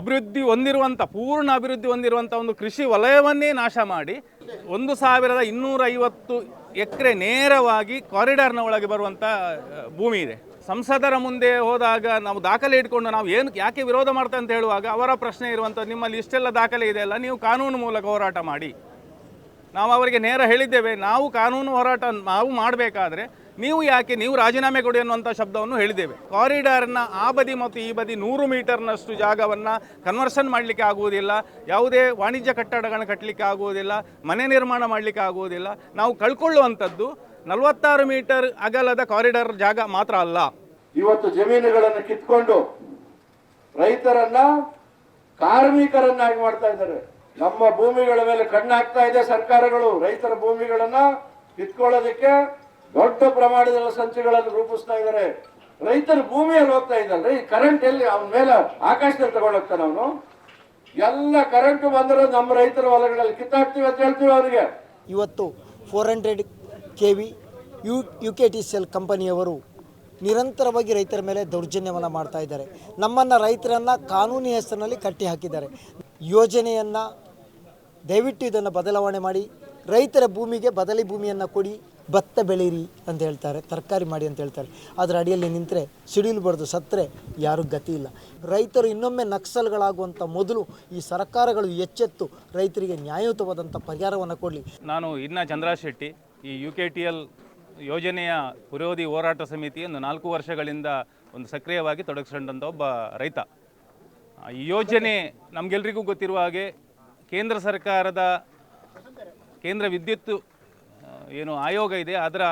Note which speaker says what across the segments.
Speaker 1: ಅಭಿವೃದ್ಧಿ ಹೊಂದಿರುವಂಥ, ಪೂರ್ಣ ಅಭಿವೃದ್ಧಿ ಹೊಂದಿರುವಂಥ ಒಂದು ಕೃಷಿ ವಲಯವನ್ನೇ ನಾಶ ಮಾಡಿ ಒಂದು ಸಾವಿರದ ಇನ್ನೂರೈವತ್ತು ಎಕರೆ ನೇರವಾಗಿ ಕಾರಿಡಾರ್ನ ಒಳಗೆ ಬರುವಂಥ ಭೂಮಿ ಇದೆ. ಸಂಸದರ ಮುಂದೆ ಹೋದಾಗ ನಾವು ದಾಖಲೆ ಇಟ್ಕೊಂಡು ನಾವು ಏನು, ಯಾಕೆ ವಿರೋಧ ಮಾಡ್ತಾ ಅಂತ ಹೇಳುವಾಗ ಅವರ ಪ್ರಶ್ನೆ ಇರುವಂಥ, ನಿಮ್ಮಲ್ಲಿ ಇಷ್ಟೆಲ್ಲ ದಾಖಲೆ ಇದೆಯಲ್ಲ ನೀವು ಕಾನೂನು ಮೂಲಕ ಹೋರಾಟ ಮಾಡಿ. ನಾವು ಅವರಿಗೆ ನೇರ ಹೇಳಿದ್ದೇವೆ, ನಾವು ಕಾನೂನು ಹೋರಾಟ ನಾವು ಮಾಡಬೇಕಾದ್ರೆ ನೀವು ಯಾಕೆ, ನೀವು ರಾಜೀನಾಮೆ ಕೊಡಿ ಅನ್ನುವಂಥ ಶಬ್ದವನ್ನು ಹೇಳಿದ್ದೇವೆ. ಕಾರಿಡಾರ್ನ ಆ ಬದಿ ಮತ್ತು ಈ ಬದಿ ನೂರು ಮೀಟರ್ನಷ್ಟು ಜಾಗವನ್ನು ಕನ್ವರ್ಷನ್ ಮಾಡಲಿಕ್ಕೆ ಆಗುವುದಿಲ್ಲ, ಯಾವುದೇ ವಾಣಿಜ್ಯ ಕಟ್ಟಡಗಳನ್ನು ಕಟ್ಟಲಿಕ್ಕೆ ಆಗುವುದಿಲ್ಲ, ಮನೆ ನಿರ್ಮಾಣ ಮಾಡಲಿಕ್ಕೆ ಆಗುವುದಿಲ್ಲ. ನಾವು ಕಳ್ಕೊಳ್ಳುವಂಥದ್ದು ನಲವತ್ತಾರು ಮೀಟರ್ ಅಗಲದ ಕಾರಿಡಾರ್ ಜಾಗ ಮಾತ್ರ ಅಲ್ಲ.
Speaker 2: ಇವತ್ತು ಜಮೀನುಗಳನ್ನು ಕಿತ್ಕೊಂಡು ರೈತರನ್ನ ಕಾರ್ಮಿಕರನ್ನಾಗಿ ಮಾಡ್ತಾ ಇದ್ದಾರೆ. ನಮ್ಮ ಭೂಮಿಗಳ ಮೇಲೆ ಕಣ್ಣಾಗ್ತಾ ಇದೆ ಸರ್ಕಾರಗಳು ರೈತರ ಭೂಮಿಗಳನ್ನ ಕಿತ್ಕೊಳ್ಳೋದಕ್ಕೆ. ದೊಡ್ಡ ಪ್ರಮಾಣದಲ್ಲಿ ಸಂಚುಗಳನ್ನು ರೂಪಿಸ್ತಾ ಇದ್ದಾರೆ. ರೈತರ ಭೂಮಿಯಲ್ಲಿ ಹೋಗ್ತಾ ಇದ್ದಲ್ರಿ ಕರೆಂಟ್ ಎಲ್ಲಿ? ಅವನ ಮೇಲೆ ಆಕಾಶದಲ್ಲಿ ತಗೊಂಡೋಗ್ತಾನೆ ಅವನು. ಎಲ್ಲ ಕರೆಂಟ್ ಬಂದ್ರೆ ನಮ್ಮ ರೈತರ ಹೊಲಗಳಲ್ಲಿ ಕಿತ್ತಾಕ್ತೀವಿ ಅಂತ ಹೇಳ್ತೀವಿ ಅವರಿಗೆ.
Speaker 3: ಇವತ್ತು four hundred K V U U K T C ಕಂಪನಿಯವರು ನಿರಂತರವಾಗಿ ರೈತರ ಮೇಲೆ ದೌರ್ಜನ್ಯವನ್ನು ಮಾಡ್ತಾ ಇದ್ದಾರೆ. ನಮ್ಮನ್ನು ರೈತರನ್ನು ಕಾನೂನಿ ಹೆಸರಿನಲ್ಲಿ ಕಟ್ಟಿ ಹಾಕಿದ್ದಾರೆ. ಯೋಜನೆಯನ್ನು ದಯವಿಟ್ಟು ಇದನ್ನು ಬದಲಾವಣೆ ಮಾಡಿ. ರೈತರ ಭೂಮಿಗೆ ಬದಲಿ ಭೂಮಿಯನ್ನು ಕೊಡಿ. ಭತ್ತ ಬೆಳೀರಿ ಅಂತ ಹೇಳ್ತಾರೆ, ತರಕಾರಿ ಮಾಡಿ ಅಂತ ಹೇಳ್ತಾರೆ. ಅದರ ಅಡಿಯಲ್ಲಿ ನಿಂತರೆ ಸಿಡಿಲು ಬಡ್ದು ಸತ್ತರೆ ಯಾರೂ ಗತಿ ಇಲ್ಲ. ರೈತರು ಇನ್ನೊಮ್ಮೆ ನಕ್ಸಲ್ಗಳಾಗುವಂಥ ಮೊದಲು ಈ ಸರ್ಕಾರಗಳು ಎಚ್ಚೆತ್ತು ರೈತರಿಗೆ ನ್ಯಾಯಯುತವಾದಂಥ ಪರಿಹಾರವನ್ನು ಕೊಡಲಿ.
Speaker 1: ನಾನು ಇನ್ನ ಚಂದ್ರ ಶೆಟ್ಟಿ, ಈ ಯು ಕೆ ಟಿ ಎಲ್ ಯೋಜನೆಯ ಪುರೋಧಿ ಹೋರಾಟ ಸಮಿತಿಯನ್ನು ನಾಲ್ಕು ವರ್ಷಗಳಿಂದ ಒಂದು ಸಕ್ರಿಯವಾಗಿ ತೊಡಗಿಸ್ಕೊಂಡಂಥ ಒಬ್ಬ ರೈತ. ಈ ಯೋಜನೆ ನಮಗೆಲ್ರಿಗೂ ಗೊತ್ತಿರುವ ಹಾಗೆ ಕೇಂದ್ರ ಸರ್ಕಾರದ ಕೇಂದ್ರ ವಿದ್ಯುತ್ ಏನು ಆಯೋಗ ಇದೆ, ಅದರ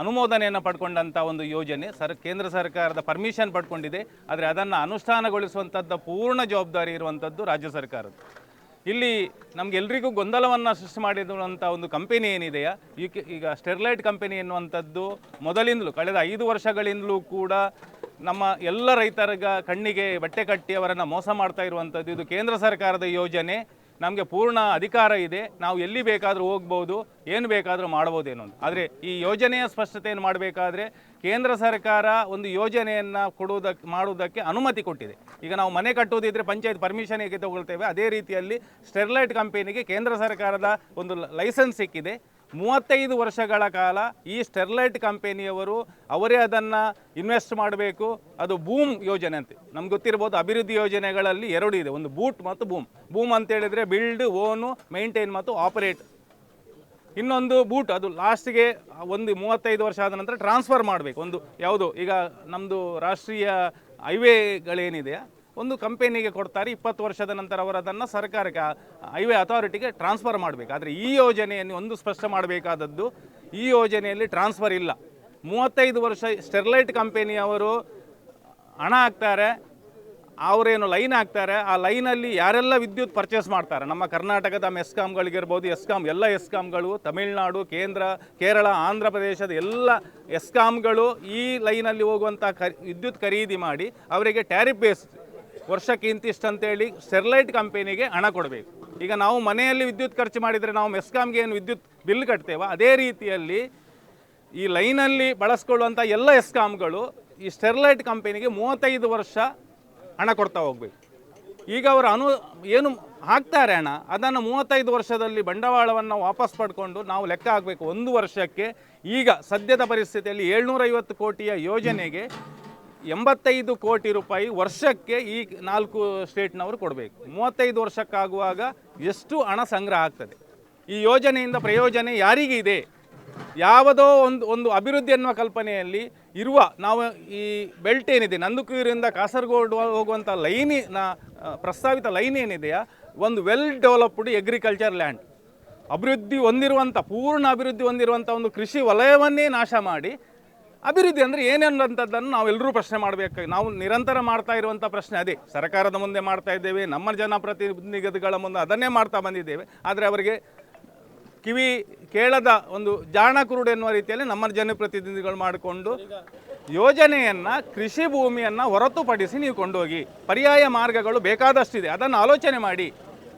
Speaker 1: ಅನುಮೋದನೆಯನ್ನು ಪಡ್ಕೊಂಡಂಥ ಒಂದು ಯೋಜನೆ. ಸರ್, ಕೇಂದ್ರ ಸರ್ಕಾರದ ಪರ್ಮಿಷನ್ ಪಡ್ಕೊಂಡಿದೆ, ಆದರೆ ಅದನ್ನು ಅನುಷ್ಠಾನಗೊಳಿಸುವಂಥದ್ದು ಪೂರ್ಣ ಜವಾಬ್ದಾರಿ ಇರುವಂಥದ್ದು ರಾಜ್ಯ ಸರ್ಕಾರದ ಇಲ್ಲಿ ನಮಗೆಲ್ರಿಗೂ ಗೊಂದಲವನ್ನು ಸೃಷ್ಟಿ ಮಾಡಿರುವಂಥ ಒಂದು ಕಂಪೆನಿ ಏನಿದೆಯಾ? ಈಗ ಸ್ಟೆರ್ಲೈಟ್ ಕಂಪೆನಿ ಎನ್ನುವಂಥದ್ದು ಮೊದಲಿಂದಲೂ, ಕಳೆದ ಐದು ವರ್ಷಗಳಿಂದಲೂ ಕೂಡ ನಮ್ಮ ಎಲ್ಲ ರೈತರಿಗ ಕಣ್ಣಿಗೆ ಬಟ್ಟೆ ಕಟ್ಟಿ ಅವರನ್ನು ಮೋಸ ಮಾಡ್ತಾ ಇರುವಂಥದ್ದು ಇದು ಕೇಂದ್ರ ಸರ್ಕಾರದ ಯೋಜನೆ. ನಮಗೆ ಪೂರ್ಣ ಅಧಿಕಾರ ಇದೆ. ನಾವು ಎಲ್ಲಿ ಬೇಕಾದರೂ ಹೋಗ್ಬೋದು, ಏನು ಬೇಕಾದರೂ ಮಾಡ್ಬೋದೇನೋ ಆದರೆ ಈ ಯೋಜನೆಯ ಸ್ಪಷ್ಟತೆಯನ್ನು ಮಾಡಬೇಕಾದ್ರೆ ಕೇಂದ್ರ ಸರ್ಕಾರ ಒಂದು ಯೋಜನೆಯನ್ನು ಕೊಡುವುದಕ್ಕೆ ಮಾಡುವುದಕ್ಕೆ ಅನುಮತಿ ಕೊಟ್ಟಿದೆ. ಈಗ ನಾವು ಮನೆ ಕಟ್ಟುವುದಿದ್ರೆ ಪಂಚಾಯತ್ ಪರ್ಮಿಷನ್ ಹೇಗೆ ತಗೊಳ್ತೇವೆ? ಅದೇ ರೀತಿಯಲ್ಲಿ ಸ್ಟೆರ್ಲೈಟ್ ಕಂಪನಿಗೆ ಕೇಂದ್ರ ಸರ್ಕಾರದ ಒಂದು ಲೈಸೆನ್ಸ್ ಸಿಕ್ಕಿದೆ. ಮೂವತ್ತೈದು ವರ್ಷಗಳ ಕಾಲ ಈ ಸ್ಟೆರ್ಲೈಟ್ ಕಂಪೆನಿಯವರು ಅವರೇ ಅದನ್ನು ಇನ್ವೆಸ್ಟ್ ಮಾಡಬೇಕು. ಅದು ಬೂಮ್ ಯೋಜನೆ ಅಂತ. ನಮ್ಗೆ ಗೊತ್ತಿರ್ಬೋದು ಅಭಿವೃದ್ಧಿ ಯೋಜನೆಗಳಲ್ಲಿ ಎರಡು ಇದೆ. ಒಂದು ಬೂಟ್ ಮತ್ತು ಬೂಮ್. ಬೂಮ್ ಅಂತ ಹೇಳಿದರೆ ಬಿಲ್ಡ್, ಓನು, ಮೇಂಟೈನ್ ಮತ್ತು ಆಪರೇಟ್. ಇನ್ನೊಂದು ಬೂಟ್, ಅದು ಲಾಸ್ಟ್ಗೆ ಒಂದು ಮೂವತ್ತೈದು ವರ್ಷ ಆದ ನಂತರ ಟ್ರಾನ್ಸ್ಫರ್ ಮಾಡಬೇಕು. ಒಂದು ಯಾವುದು? ಈಗ ನಮ್ಮದು ರಾಷ್ಟ್ರೀಯ ಹೈವೇಗಳೇನಿದೆ ಒಂದು ಕಂಪೆನಿಗೆ ಕೊಡ್ತಾರೆ, ಇಪ್ಪತ್ತು ವರ್ಷದ ನಂತರ ಅವರು ಅದನ್ನು ಸರ್ಕಾರಕ್ಕೆ ಹೈವೇ ಅಥಾರಿಟಿಗೆ ಟ್ರಾನ್ಸ್ಫರ್ ಮಾಡಬೇಕು. ಆದರೆ ಈ ಯೋಜನೆಯನ್ನು ಒಂದು ಸ್ಪಷ್ಟ ಮಾಡಬೇಕಾದದ್ದು, ಈ ಯೋಜನೆಯಲ್ಲಿ ಟ್ರಾನ್ಸ್ಫರ್ ಇಲ್ಲ. ಮೂವತ್ತೈದು ವರ್ಷ ಸ್ಟೆರ್ಲೈಟ್ ಕಂಪೆನಿಯವರು ಹಣ ಹಾಕ್ತಾರೆ, ಅವರೇನು ಲೈನ್ ಹಾಕ್ತಾರೆ, ಆ ಲೈನಲ್ಲಿ ಯಾರೆಲ್ಲ ವಿದ್ಯುತ್ ಪರ್ಚೇಸ್ ಮಾಡ್ತಾರೆ? ನಮ್ಮ ಕರ್ನಾಟಕದ ಎಸ್ಕಾಮ್ಗಳಿಗಿರ್ಬೋದು ಎಸ್ಕಾಮ್ ಎಲ್ಲ ಎಸ್ಕಾಮ್ಗಳು ತಮಿಳುನಾಡು, ಕೇಂದ್ರ, ಕೇರಳ, ಆಂಧ್ರ ಪ್ರದೇಶದ ಎಲ್ಲ ಎಸ್ಕಾಮ್ಗಳು ಈ ಲೈನಲ್ಲಿ ಹೋಗುವಂಥ ವಿದ್ಯುತ್ ಖರೀದಿ ಮಾಡಿ ಅವರಿಗೆ ಟ್ಯಾರಿಫ್ ಬೇಸ್ ವರ್ಷಕ್ಕೆ ಇಂತಿಷ್ಟು ಅಂತೇಳಿ ಸ್ಟೆರ್ಲೈಟ್ ಕಂಪನಿಗೆ ಹಣ ಕೊಡಬೇಕು. ಈಗ ನಾವು ಮನೆಯಲ್ಲಿ ವಿದ್ಯುತ್ ಖರ್ಚು ಮಾಡಿದರೆ ನಾವು ಮೆಸ್ಕಾಮ್ಗೆ ಏನು ವಿದ್ಯುತ್ ಬಿಲ್ ಕಟ್ತೇವೋ, ಅದೇ ರೀತಿಯಲ್ಲಿ ಈ ಲೈನಲ್ಲಿ ಬಳಸ್ಕೊಳ್ಳುವಂಥ ಎಲ್ಲ ಎಸ್ಕಾಮ್ಗಳು ಈ ಸ್ಟೆರ್ಲೈಟ್ ಕಂಪನಿಗೆ ಮೂವತ್ತೈದು ವರ್ಷ ಹಣ ಕೊಡ್ತಾ ಹೋಗ್ಬೇಕು. ಈಗ ಅವರು ಅನು ಏನು ಹಾಕ್ತಾರೆ ಹಣ, ಅದನ್ನು ಮೂವತ್ತೈದು ವರ್ಷದಲ್ಲಿ ಬಂಡವಾಳವನ್ನು ವಾಪಸ್ ಪಡ್ಕೊಂಡು ನಾವು ಲೆಕ್ಕ ಹಾಕಬೇಕು. ಒಂದು ವರ್ಷಕ್ಕೆ ಈಗ ಸದ್ಯದ ಪರಿಸ್ಥಿತಿಯಲ್ಲಿ ಏಳ್ನೂರೈವತ್ತು ಕೋಟಿಯ ಯೋಜನೆಗೆ ಎಂಬತ್ತೈದು ಕೋಟಿ ರೂಪಾಯಿ ವರ್ಷಕ್ಕೆ ಈ ನಾಲ್ಕು ಸ್ಟೇಟ್ನವರು ಕೊಡಬೇಕು. ಮೂವತ್ತೈದು ವರ್ಷಕ್ಕಾಗುವಾಗ ಎಷ್ಟು ಹಣ ಸಂಗ್ರಹ ಆಗ್ತದೆ? ಈ ಯೋಜನೆಯಿಂದ ಪ್ರಯೋಜನ ಯಾರಿಗಿದೆ ಯಾವುದೋ ಒಂದು ಒಂದು ಅಭಿವೃದ್ಧಿ ಅನ್ನುವ ಕಲ್ಪನೆಯಲ್ಲಿ ಇರುವ ನಾವು ಈ ಬೆಲ್ಟ್ ಏನಿದೆ, ನಂದುಕೂರಿಂದ ಕಾಸರಗೋಡು ಹೋಗುವಂಥ ಲೈನಿನ ಪ್ರಸ್ತಾವಿತ ಲೈನ್ ಏನಿದೆಯಾ, ಒಂದು ವೆಲ್ ಡೆವಲಪ್ಡ್ ಎಗ್ರಿಕಲ್ಚರ್ ಲ್ಯಾಂಡ್ ಅಭಿವೃದ್ಧಿ ಹೊಂದಿರುವಂಥ, ಪೂರ್ಣ ಅಭಿವೃದ್ಧಿ ಹೊಂದಿರುವಂಥ ಒಂದು ಕೃಷಿ ವಲಯವನ್ನೇ ನಾಶ ಮಾಡಿ ಅಭಿವೃದ್ಧಿ ಅಂದರೆ ಏನೆನ್ನುವಂಥದ್ದನ್ನು ನಾವೆಲ್ಲರೂ ಪ್ರಶ್ನೆ ಮಾಡಬೇಕು. ನಾವು ನಿರಂತರ ಮಾಡ್ತಾ ಇರುವಂಥ ಪ್ರಶ್ನೆ ಅದೇ. ಸರ್ಕಾರದ ಮುಂದೆ ಮಾಡ್ತಾ ಇದ್ದೇವೆ, ನಮ್ಮ ಜನಪ್ರತಿನಿಧಿಗಳ ಮುಂದೆ ಅದನ್ನೇ ಮಾಡ್ತಾ ಬಂದಿದ್ದೇವೆ. ಆದರೆ ಅವರಿಗೆ ಕಿವಿ ಕೇಳದ ಒಂದು ಜಾಣ ಕುರುಡು ಎನ್ನುವ ರೀತಿಯಲ್ಲಿ ನಮ್ಮ ಜನಪ್ರತಿನಿಧಿಗಳು ಮಾಡಿಕೊಂಡು ಯೋಜನೆಯನ್ನು, ಕೃಷಿ ಭೂಮಿಯನ್ನು ಹೊರತುಪಡಿಸಿ ನೀವು ಕೊಂಡೋಗಿ, ಪರ್ಯಾಯ ಮಾರ್ಗಗಳು ಬೇಕಾದಷ್ಟಿದೆ. ಅದನ್ನು ಆಲೋಚನೆ ಮಾಡಿ.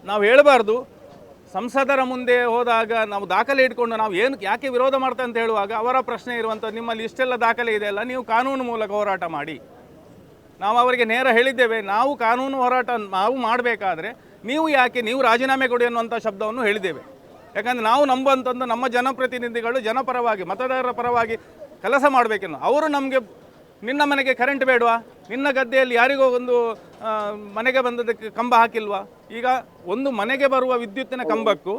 Speaker 1: ನಾವು ಹೇಳಬಾರ್ದು ಸಂಸದರ ಮುಂದೆ ಹೋದಾಗ ನಾವು ದಾಖಲೆ ಇಟ್ಕೊಂಡು ನಾವು ಏನು ಯಾಕೆ ವಿರೋಧ ಮಾಡ್ತಾ ಅಂತ ಹೇಳುವಾಗ ಅವರ ಪ್ರಶ್ನೆ ಇರುವಂಥ ನಿಮ್ಮಲ್ಲಿ ಇಷ್ಟೆಲ್ಲ ದಾಖಲೆ ಇದೆಯಲ್ಲ ನೀವು ಕಾನೂನು ಮೂಲಕ ಹೋರಾಟ ಮಾಡಿ. ನಾವು ಅವರಿಗೆ ನೇರ ಹೇಳಿದ್ದೇವೆ, ನಾವು ಕಾನೂನು ಹೋರಾಟ ನಾವು ಮಾಡಬೇಕಾದ್ರೆ ನೀವು ಯಾಕೆ, ನೀವು ರಾಜೀನಾಮೆ ಕೊಡಿ ಅನ್ನುವಂಥ ಶಬ್ದವನ್ನು ಹೇಳಿದ್ದೇವೆ. ಯಾಕಂದರೆ ನಾವು ನಂಬುವಂಥದ್ದು ನಮ್ಮ ಜನಪ್ರತಿನಿಧಿಗಳು ಜನಪರವಾಗಿ, ಮತದಾರರ ಪರವಾಗಿ ಕೆಲಸ ಮಾಡಬೇಕೆನ್ನು. ಅವರು ನಮಗೆ ನಿನ್ನ ಮನೆಗೆ ಕರೆಂಟ್ ಬೇಡವಾ? ನಿನ್ನ ಗದ್ದೆಯಲ್ಲಿ ಯಾರಿಗೋ ಒಂದು ಮನೆಗೆ ಬಂದದಕ್ಕೆ ಕಂಬ ಹಾಕಿಲ್ವಾ? ಈಗ ಒಂದು ಮನೆಗೆ ಬರುವ ವಿದ್ಯುತ್ತಿನ ಕಂಬಕ್ಕೂ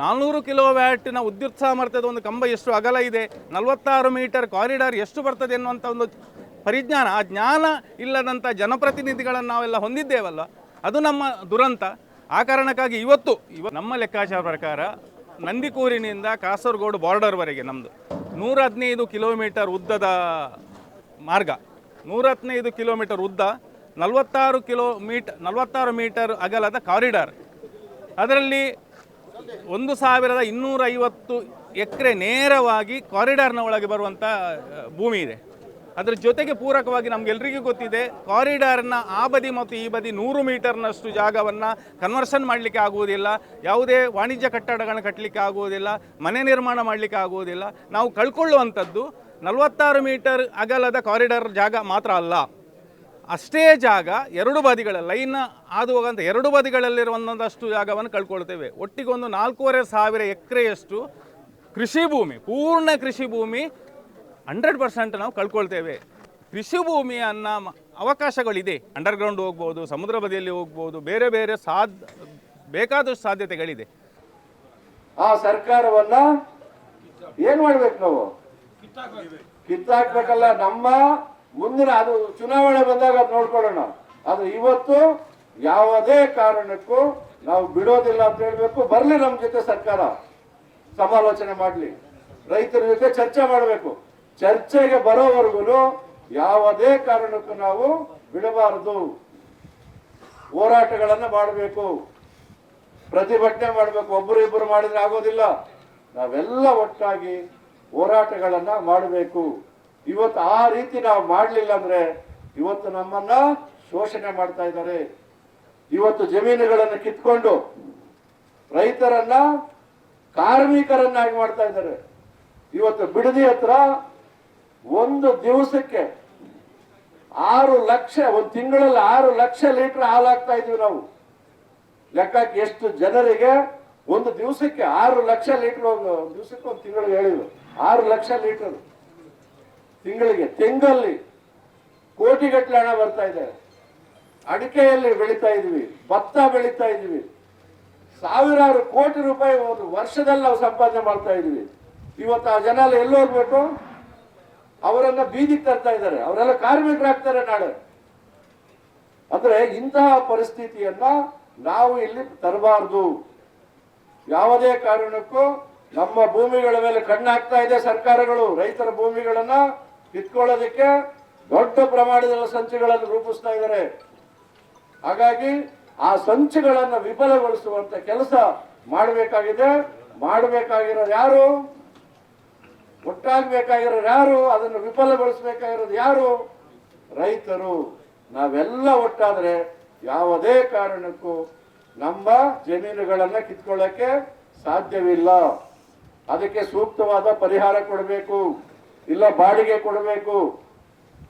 Speaker 1: ನಾಲ್ನೂರು ಕಿಲೋ ವ್ಯಾಟಿನ ವಿದ್ಯುತ್ ಸಾಮರ್ಥ್ಯದ ಒಂದು ಕಂಬ ಎಷ್ಟು ಅಗಲ ಇದೆ, ನಲವತ್ತಾರು ಮೀಟರ್ ಕಾರಿಡಾರ್ ಎಷ್ಟು ಬರ್ತದೆ ಎನ್ನುವಂಥ ಒಂದು ಪರಿಜ್ಞಾನ, ಆ ಜ್ಞಾನ ಇಲ್ಲದಂಥ ಜನಪ್ರತಿನಿಧಿಗಳನ್ನು ನಾವೆಲ್ಲ ಹೊಂದಿದ್ದೇವಲ್ಲ, ಅದು ನಮ್ಮ ದುರಂತ. ಆ ಕಾರಣಕ್ಕಾಗಿ ಇವತ್ತು, ಇವ ನಮ್ಮ ಲೆಕ್ಕಾಚಾರ ಪ್ರಕಾರ ನಂದಿಕೂರಿನಿಂದ ಕಾಸರಗೋಡು ಬಾರ್ಡರ್ವರೆಗೆ ನಮ್ಮದು ನೂರ ಹದಿನೈದು ಕಿಲೋಮೀಟರ್ ಉದ್ದದ ಮಾರ್ಗ. ನೂರ ಹದಿನೈದು ಕಿಲೋಮೀಟರ್ ಉದ್ದ, ನಲವತ್ತಾರು ಕಿಲೋಮೀಟರ್ ನಲವತ್ತಾರು ಮೀಟರ್ ಅಗಲದ ಕಾರಿಡಾರ್. ಅದರಲ್ಲಿ ಒಂದು ಸಾವಿರದ ಇನ್ನೂರ ಐವತ್ತು ಎಕರೆ ನೇರವಾಗಿ ಕಾರಿಡಾರ್ನ ಒಳಗೆ ಬರುವಂಥ ಭೂಮಿ ಇದೆ. ಅದರ ಜೊತೆಗೆ ಪೂರಕವಾಗಿ ನಮಗೆಲ್ಲರಿಗೂ ಗೊತ್ತಿದೆ, ಕಾರಿಡಾರ್ನ ಆ ಬದಿ ಮತ್ತು ಈ ಬದಿ ನೂರು ಮೀಟರ್ನಷ್ಟು ಜಾಗವನ್ನು ಕನ್ವರ್ಷನ್ ಮಾಡಲಿಕ್ಕೆ ಆಗುವುದಿಲ್ಲ, ಯಾವುದೇ ವಾಣಿಜ್ಯ ಕಟ್ಟಡಗಳನ್ನು ಕಟ್ಟಲಿಕ್ಕೆ ಆಗುವುದಿಲ್ಲ, ಮನೆ ನಿರ್ಮಾಣ ಮಾಡಲಿಕ್ಕೆ ಆಗುವುದಿಲ್ಲ. ನಾವು ಕಳ್ಕೊಳ್ಳುವಂಥದ್ದು ನಲವತ್ತಾರು ಮೀಟರ್ ಅಗಲದ ಕಾರಿಡಾರ್ ಜಾಗ ಮಾತ್ರ ಅಲ್ಲ, ಅಷ್ಟೇ ಜಾಗ ಎರಡು ಬದಿಗಳ, ಲೈನ್ ಹಾದು ಹೋಗಂತ ಎರಡು ಬದಿಗಳಲ್ಲಿರುವ ಒಂದೊಂದಷ್ಟು ಜಾಗವನ್ನು ಕಳ್ಕೊಳ್ತೇವೆ. ಒಟ್ಟಿಗೆ ಒಂದು ನಾಲ್ಕೂವರೆ ಸಾವಿರ ಎಕರೆಯಷ್ಟು ಕೃಷಿ ಭೂಮಿ, ಪೂರ್ಣ ಕೃಷಿ ಭೂಮಿ ಹಂಡ್ರೆಡ್ ಪರ್ಸೆಂಟ್ ನಾವು ಕಳ್ಕೊಳ್ತೇವೆ. ಕೃಷಿ ಭೂಮಿಯನ್ನ ಅವಕಾಶಗಳಿದೆ. ಅಂಡರ್ಗ್ರೌಂಡ್ ಹೋಗ್ಬೋದು, ಸಮುದ್ರ ಬದಿಯಲ್ಲಿ ಹೋಗ್ಬೋದು, ಬೇರೆ ಬೇರೆ ಸಾಧ್ ಬೇಕಾದಷ್ಟು ಸಾಧ್ಯತೆಗಳಿದೆ.
Speaker 2: ಆ ಸರ್ಕಾರವನ್ನ ಏನ್ ಮಾಡ್ಬೇಕು ನಾವು? ಕಿತ್ತಾಕ್ಬೇಕಲ್ಲ, ನಮ್ಮ ಮುಂದಿನ, ಅದು ಚುನಾವಣೆ ಬಂದಾಗ ಅದು ನೋಡ್ಕೊಳ್ಳೋಣ. ಅದು ಇವತ್ತು ಯಾವುದೇ ಕಾರಣಕ್ಕೂ ನಾವು ಬಿಡೋದಿಲ್ಲ ಅಂತ ಹೇಳ್ಬೇಕು. ಬರ್ಲಿ ನಮ್ಮ ಜೊತೆ ಸರ್ಕಾರ. ಸಮಾಲೋಚನೆ ಮಾಡ್ಲಿ. ರೈತರ ಜೊತೆ ಚರ್ಚೆ ಮಾಡಬೇಕು. ಚರ್ಚೆಗೆ ಬರೋವರೆಗೂ ಯಾವುದೇ ಕಾರಣಕ್ಕೂ ನಾವು ಬಿಡಬಾರದು. ಹೋರಾಟಗಳನ್ನು ಮಾಡಬೇಕು. ಪ್ರತಿಭಟನೆ ಮಾಡಬೇಕು. ಒಬ್ಬರು ಇಬ್ಬರು ಮಾಡಿದ್ರೆ ಆಗೋದಿಲ್ಲ. ನಾವೆಲ್ಲ ಒಟ್ಟಾಗಿ ಹೋರಾಟಗಳನ್ನ ಮಾಡಬೇಕು. ಇವತ್ತು ಆ ರೀತಿ ನಾವು ಮಾಡಲಿಲ್ಲ ಅಂದ್ರೆ ಇವತ್ತು ನಮ್ಮನ್ನ ಶೋಷಣೆ ಮಾಡ್ತಾ ಇದ್ದಾರೆ. ಇವತ್ತು ಜಮೀನುಗಳನ್ನು ಕಿತ್ಕೊಂಡು ರೈತರನ್ನ ಕಾರ್ಮಿಕರನ್ನಾಗಿ ಮಾಡ್ತಾ ಇದ್ದಾರೆ. ಇವತ್ತು ಬಿಡದಿ ಹತ್ರ ಒಂದು ದಿವಸಕ್ಕೆ ಆರು ಲಕ್ಷ, ಒಂದು ತಿಂಗಳಲ್ಲಿ ಆರು ಲಕ್ಷ ಲೀಟರ್ ಹಾಲು ಹಾಕ್ತಾ ಇದೀವಿ ನಾವು. ಲೆಕ್ಕಕ್ಕೆ ಎಷ್ಟು ಜನರಿಗೆ ಒಂದು ದಿವಸಕ್ಕೆ ಆರು ಲಕ್ಷ ಲೀಟರ್ ಒಂದು ದಿವಸಕ್ಕೆ ಒಂದು ತಿಂಗಳಿಗೆ ಹೇಳಿದ್ರು. ಆರು ಲಕ್ಷ ಲೀಟರ್ ತಿಂಗಳಿಗೆ ತೆಂಗಲ್ಲಿ ಕೋಟಿಗಟ್ಟಲೆ ಹಣ ಬರ್ತಾ ಇದೆ. ಅಡಿಕೆಯಲ್ಲಿ ಬೆಳೀತಾ ಇದೀವಿ, ಭತ್ತ ಬೆಳೀತಾ ಇದೀವಿ. ಸಾವಿರಾರು ಕೋಟಿ ರೂಪಾಯಿ ಒಂದು ವರ್ಷದಲ್ಲಿ ನಾವು ಸಂಪಾದನೆ ಮಾಡ್ತಾ ಇದೀವಿ. ಇವತ್ತು ಆ ಜನ ಎಲ್ಲಿ ಹೋಗ್ಬೇಕು ಅವರನ್ನ ಬೀದಿಗೆ ತರ್ತಾ ಇದ್ದಾರೆ. ಅವರೆಲ್ಲ ಕಾರ್ಮಿಕರಾಗ್ತಾರೆ ನಾಳೆ. ಅಂದ್ರೆ ಇಂತಹ ಪರಿಸ್ಥಿತಿಯನ್ನ ನಾವು ಇಲ್ಲಿ ತರಬಾರ್ದು. ಯಾವುದೇ ಕಾರಣಕ್ಕೂ ನಮ್ಮ ಭೂಮಿಗಳ ಮೇಲೆ ಕಣ್ಣಾಗ್ತಾ ಇದೆ ಸರ್ಕಾರಗಳು. ರೈತರ ಭೂಮಿಗಳನ್ನ ಕಿತ್ಕೊಳ್ಳೋದಕ್ಕೆ ದೊಡ್ಡ ಪ್ರಮಾಣದ ಸಂಚುಗಳನ್ನು ರೂಪಿಸ್ತಾ ಇದ್ದಾರೆ. ಹಾಗಾಗಿ ಆ ಸಂಚುಗಳನ್ನು ವಿಫಲಗೊಳಿಸುವಂತ ಕೆಲಸ ಮಾಡಬೇಕಾಗಿದೆ. ಮಾಡಬೇಕಾಗಿರೋದು ಯಾರು? ಒಟ್ಟಾಗಬೇಕಾಗಿರೋರು ಯಾರು? ಅದನ್ನು ವಿಫಲಗೊಳಿಸಬೇಕಾಗಿರೋದು ಯಾರು? ರೈತರು. ನಾವೆಲ್ಲ ಒಟ್ಟಾದರೆ ಯಾವುದೇ ಕಾರಣಕ್ಕೂ ನಮ್ಮ ಜಮೀನುಗಳನ್ನು ಕಿತ್ಕೊಳ್ಳೋಕ್ಕೆ ಸಾಧ್ಯವಿಲ್ಲ. ಅದಕ್ಕೆ ಸೂಕ್ತವಾದ ಪರಿಹಾರ ಕೊಡಬೇಕು. ಇಲ್ಲ ಬಾಡಿಗೆ ಕೊಡಬೇಕು.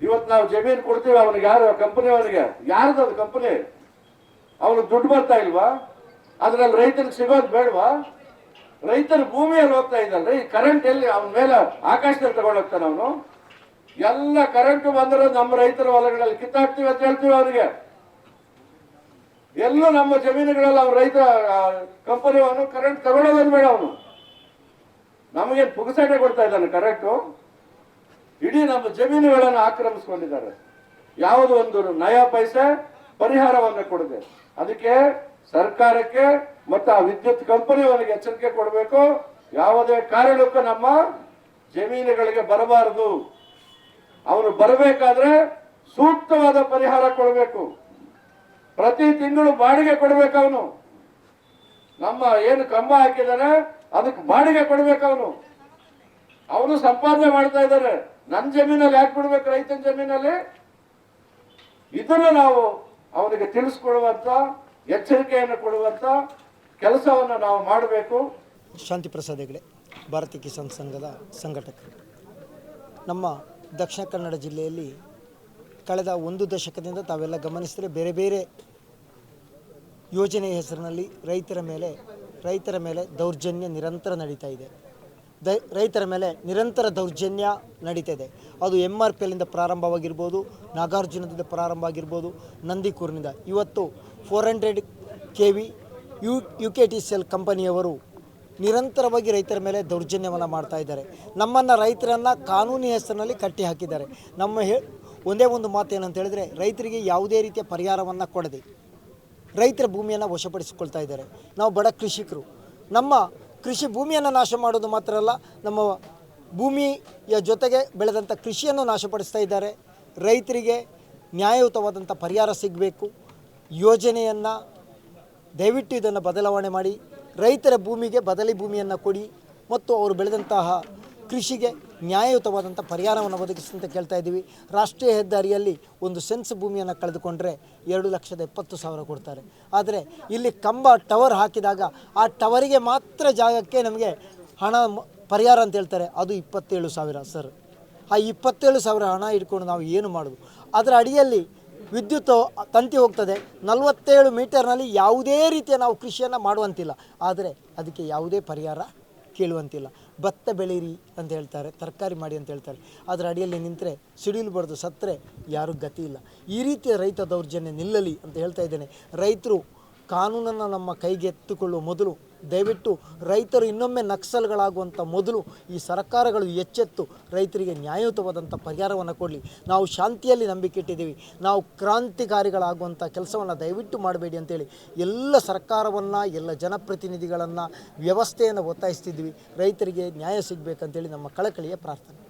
Speaker 2: ಇವತ್ತು ನಾವು ಜಮೀನು ಕೊಡ್ತೀವಿ ಅವನಿಗೆ. ಯಾರು? ಕಂಪನಿ ಅವನಿಗೆ. ಯಾರ್ದು ಅದು ಕಂಪನಿ ಅವನು ದುಡ್ಡು ಬರ್ತಾ ಇಲ್ವಾ? ಅದ್ರಲ್ಲಿ ರೈತನಿಗೆ ಸಿಗೋದು ಬೇಡವಾ? ರೈತರ ಭೂಮಿಯಲ್ಲಿ ಹೋಗ್ತಾ ಇದ್ದಲ್ರಿ ಕರೆಂಟ್ ಎಲ್ಲಿ ಅವನ ಮೇಲೆ ಆಕಾಶದಲ್ಲಿ ತಗೊಂಡೋಗ್ತಾನೆ ಅವನು? ಎಲ್ಲ ಕರೆಂಟ್ ಬಂದ್ರೆ ನಮ್ಮ ರೈತರ ಹೊಲಗಳಲ್ಲಿ ಕಿತ್ತಾಕ್ತಿವಿ ಅಂತ ಹೇಳ್ತೀವಿ ಅವರಿಗೆ. ಎಲ್ಲೂ ನಮ್ಮ ಜಮೀನುಗಳಲ್ಲಿ ಅವ್ನ ರೈತ ಕಂಪನಿ ಅವನು ಕರೆಂಟ್ ತಗೊಳ್ಳೋದು ಬೇಡ ಅವನು. ನಮಗೆ ಪುಗಸಾಟೆ ಕೊಡ್ತಾ ಇದ್ದಾನೆ ಕರೆಂಟು ಇಡೀ ನಮ್ಮ ಜಮೀನುಗಳನ್ನು ಆಕ್ರಮಿಸ್ಕೊಂಡಿದ್ದಾರೆ. ಯಾವುದು ಒಂದು ನಯ ಪೈಸೆ ಪರಿಹಾರವನ್ನು ಕೊಡದೆ ಅದಕ್ಕೆ ಸರ್ಕಾರಕ್ಕೆ ಮತ್ತು ಆ ವಿದ್ಯುತ್ ಕಂಪನಿಯವರಿಗೆ ಎಚ್ಚರಿಕೆ ಕೊಡಬೇಕು. ಯಾವುದೇ ಕಾರಣಕ್ಕೂ ನಮ್ಮ ಜಮೀನುಗಳಿಗೆ ಬರಬಾರದು. ಅವರು ಬರಬೇಕಾದ್ರೆ ಸೂಕ್ತವಾದ ಪರಿಹಾರ ಕೊಡಬೇಕು. ಪ್ರತಿ ತಿಂಗಳು ಬಾಡಿಗೆ ಕೊಡಬೇಕು ಅವನು. ನಮ್ಮ ಏನು ಕಂಬ ಹಾಕಿದ್ದಾರೆ, ಅದಕ್ಕೆ ಬಾಡಿಗೆ ಕೊಡಬೇಕು ಅವನು. ಅವನು ಸಂಪಾದನೆ ಮಾಡ್ತಾ ಇದ್ದಾರೆ. ನನ್ನ ಜಮೀನಲ್ಲಿ ಯಾಕೆ ಬಿಡ್ಬೇಕು ರೈತನ ಜಮೀನಲ್ಲಿ. ಇದನ್ನು ನಾವು ಅವನಿಗೆ ತಿಳಿಸ್ಕೊಡುವಂತ ಎಚ್ಚರಿಕೆಯನ್ನು ಕೊಡುವಂತ ಕೆಲಸವನ್ನು ನಾವು ಮಾಡಬೇಕು.
Speaker 3: ಶಾಂತಿ ಪ್ರಸಾದ್ ಹೆಗಡೆ ಭಾರತೀಯ ಕಿಸಾನ್ ಸಂಘದ ಸಂಘಟಕರು. ನಮ್ಮ ದಕ್ಷಿಣ ಕನ್ನಡ ಜಿಲ್ಲೆಯಲ್ಲಿ ಕಳೆದ ಒಂದು ದಶಕದಿಂದ ತಾವೆಲ್ಲ ಗಮನಿಸಿದರೆ ಬೇರೆ ಬೇರೆ ಯೋಜನೆಯ ಹೆಸರಿನಲ್ಲಿ ರೈತರ ಮೇಲೆ ರೈತರ ಮೇಲೆ ದೌರ್ಜನ್ಯ ನಿರಂತರ ನಡೀತಾ ಇದೆ. ದ, ರೈತರ ಮೇಲೆ ನಿರಂತರ ದೌರ್ಜನ್ಯ ನಡೀತಾ ಇದೆ. ಅದು ಎಂ ಆರ್ ಪಿ ಎಲ್ಲಿಂದ ಪ್ರಾರಂಭವಾಗಿರ್ಬೋದು, ನಾಗಾರ್ಜುನದಿಂದ ಪ್ರಾರಂಭ ಆಗಿರ್ಬೋದು ನಂದಿಕೂರಿನಿಂದ. ಇವತ್ತು four hundred K V U U K T C ಕಂಪನಿಯವರು ನಿರಂತರವಾಗಿ ರೈತರ ಮೇಲೆ ದೌರ್ಜನ್ಯವನ್ನು ಮಾಡ್ತಾ ಇದ್ದಾರೆ. ನಮ್ಮನ್ನು ರೈತರನ್ನು ಕಾನೂನಿ ಹೆಸರಿನಲ್ಲಿ ಕಟ್ಟಿ ಹಾಕಿದ್ದಾರೆ. ನಮ್ಮ ಹೇ, ಒಂದೇ ಒಂದು ಮಾತು ಏನಂತ ಹೇಳಿದ್ರೆ, ರೈತರಿಗೆ ಯಾವುದೇ ರೀತಿಯ ಪರಿಹಾರವನ್ನು ಕೊಡದೆ ರೈತರ ಭೂಮಿಯನ್ನು ವಶಪಡಿಸಿಕೊಳ್ತಾ ಇದ್ದಾರೆ. ನಾವು ಬಡ ಕೃಷಿಕರು. ನಮ್ಮ ಕೃಷಿ ಭೂಮಿಯನ್ನು ನಾಶ ಮಾಡೋದು ಮಾತ್ರ ಅಲ್ಲ, ನಮ್ಮ ಭೂಮಿಯ ಜೊತೆಗೆ ಬೆಳೆದಂಥ ಕೃಷಿಯನ್ನು ನಾಶಪಡಿಸ್ತಾ ಇದ್ದಾರೆ. ರೈತರಿಗೆ ನ್ಯಾಯಯುತವಾದಂಥ ಪರಿಹಾರ ಸಿಗಬೇಕು. ಯೋಜನೆಯನ್ನು ದಯವಿಟ್ಟು ಇದನ್ನು ಬದಲಾವಣೆ ಮಾಡಿ. ರೈತರ ಭೂಮಿಗೆ ಬದಲಿ ಭೂಮಿಯನ್ನು ಕೊಡಿ ಮತ್ತು ಅವರು ಬೆಳೆದಂತಹ ಕೃಷಿಗೆ ನ್ಯಾಯಯುತವಾದಂಥ ಪರಿಹಾರವನ್ನು ಒದಗಿಸಿ ಅಂತ ಕೇಳ್ತಾ ಇದ್ದೀವಿ. ರಾಷ್ಟ್ರೀಯ ಹೆದ್ದಾರಿಯಲ್ಲಿ ಒಂದು ಸೆನ್ಸ್ ಭೂಮಿಯನ್ನು ಕಳೆದುಕೊಂಡ್ರೆ ಎರಡು ಲಕ್ಷದ ಎಪ್ಪತ್ತು ಸಾವಿರ ಕೊಡ್ತಾರೆ. ಆದರೆ ಇಲ್ಲಿ ಕಂಬ ಟವರ್ ಹಾಕಿದಾಗ ಆ ಟವರಿಗೆ ಮಾತ್ರ ಜಾಗಕ್ಕೆ ನಮಗೆ ಹಣ ಪರಿಹಾರ ಅಂತ ಹೇಳ್ತಾರೆ. ಅದು ಇಪ್ಪತ್ತೇಳು ಸಾವಿರ ಸರ್. ಆ ಇಪ್ಪತ್ತೇಳು ಸಾವಿರ ಹಣ ಇಟ್ಕೊಂಡು ನಾವು ಏನು ಮಾಡೋದು? ಅದರ ಅಡಿಯಲ್ಲಿ ವಿದ್ಯುತ್ ತಂತಿ ಹೋಗ್ತದೆ. ನಲವತ್ತೇಳು ಮೀಟರ್ನಲ್ಲಿ ಯಾವುದೇ ರೀತಿಯ ನಾವು ಕೃಷಿಯನ್ನು ಮಾಡುವಂತಿಲ್ಲ. ಆದರೆ ಅದಕ್ಕೆ ಯಾವುದೇ ಪರಿಹಾರ ಕೇಳುವಂತಿಲ್ಲ. ಭತ್ತ ಬೆಳೀರಿ ಅಂತ ಹೇಳ್ತಾರೆ, ತರಕಾರಿ ಮಾಡಿ ಅಂತ ಹೇಳ್ತಾರೆ. ಅದರ ಅಡಿಯಲ್ಲಿ ನಿಂತರೆ ಸಿಡಿಲು ಬಡ್ದು ಸತ್ತರೆ ಯಾರೂ ಗತಿ ಇಲ್ಲ. ಈ ರೀತಿಯ ರೈತ ದೌರ್ಜನ್ಯ ನಿಲ್ಲಲಿ ಅಂತ ಹೇಳ್ತಾ ಇದ್ದೇನೆ. ರೈತರು ಕಾನೂನನ್ನು ನಮ್ಮ ಕೈಗೆತ್ತಿಕೊಳ್ಳುವ ಮೊದಲು ದಯವಿಟ್ಟು ರೈತರು ಇನ್ನೊಮ್ಮೆ ನಕ್ಸಲ್ಗಳಾಗುವಂಥ ಮೊದಲು ಈ ಸರ್ಕಾರಗಳು ಎಚ್ಚೆತ್ತು ರೈತರಿಗೆ ನ್ಯಾಯಯುತವಾದಂಥ ಪರಿಹಾರವನ್ನು ಕೊಡಲಿ. ನಾವು ಶಾಂತಿಯಲ್ಲಿ ನಂಬಿಕೆ ಇಟ್ಟಿದ್ದೀವಿ. ನಾವು ಕ್ರಾಂತಿಕಾರಿಗಳಾಗುವಂಥ ಕೆಲಸವನ್ನು ದಯವಿಟ್ಟು ಮಾಡಬೇಡಿ ಅಂತೇಳಿ ಎಲ್ಲ ಸರ್ಕಾರವನ್ನು, ಎಲ್ಲ ಜನಪ್ರತಿನಿಧಿಗಳನ್ನು ವ್ಯವಸ್ಥೆಯನ್ನು ಒತ್ತಾಯಿಸ್ತಿದ್ವಿ ರೈತರಿಗೆ ನ್ಯಾಯ ಸಿಗಬೇಕಂತೇಳಿ ನಮ್ಮ ಕಳಕಳಿಯ ಪ್ರಾರ್ಥನೆ.